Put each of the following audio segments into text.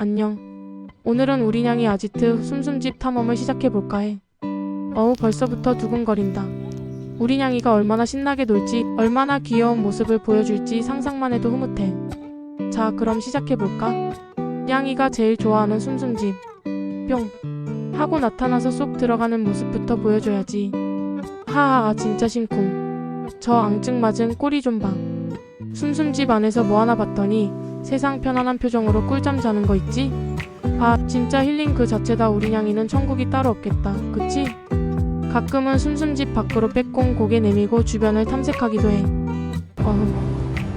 안녕. 오늘은 우리 냥이 아지트 숨숨집 탐험을 시작해볼까 해. 어우, 벌써부터 두근거린다. 우리 냥이가 얼마나 신나게 놀지, 얼마나 귀여운 모습을 보여줄지 상상만 해도 흐뭇해. 자, 그럼 시작해볼까? 냥이가 제일 좋아하는 숨숨집. 뿅. 하고 나타나서 쏙 들어가는 모습부터 보여줘야지. 하하, 진짜 심쿵. 저 앙증맞은 꼬리 좀 봐. 숨숨집 안에서 뭐 하나 봤더니 세상 편안한 표정으로 꿀잠 자는 거 있지? 아, 진짜 힐링 그 자체다. 우리 냥이는 천국이 따로 없겠다. 그치? 가끔은 숨숨집 밖으로 빼꼼 고개 내밀고 주변을 탐색하기도 해. 어휴,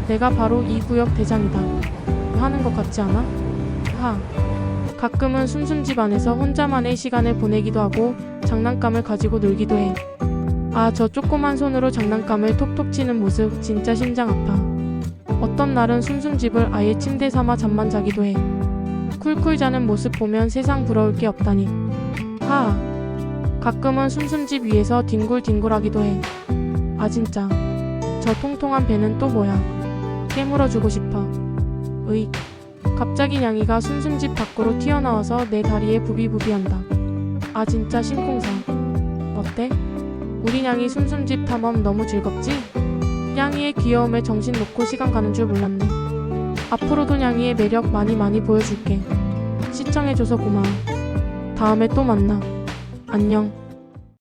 내가 바로 이 구역 대장이다. 하는 것 같지 않아? 하. 가끔은 숨숨집 안에서 혼자만의 시간을 보내기도 하고 장난감을 가지고 놀기도 해. 아, 저 조그만 손으로 장난감을 톡톡 치는 모습 진짜 심장 아파. 어떤 날은 숨숨집을 아예 침대 삼아 잠만 자기도 해. 쿨쿨 자는 모습 보면 세상 부러울 게 없다니. 하. 가끔은 숨숨집 위에서 뒹굴뒹굴하기도 해. 아 진짜. 저 통통한 배는 또 뭐야? 깨물어주고 싶어. 으이. 갑자기 냥이가 숨숨집 밖으로 튀어나와서 내 다리에 부비부비한다. 아 진짜 심쿵사. 어때? 우리 냥이 숨숨집 탐험 너무 즐겁지? 냥이의 귀여움에 정신 놓고 시간 가는 줄 몰랐네. 앞으로도 냥이의 매력 많이 많이 보여줄게. 시청해줘서 고마워. 다음에 또 만나. 안녕.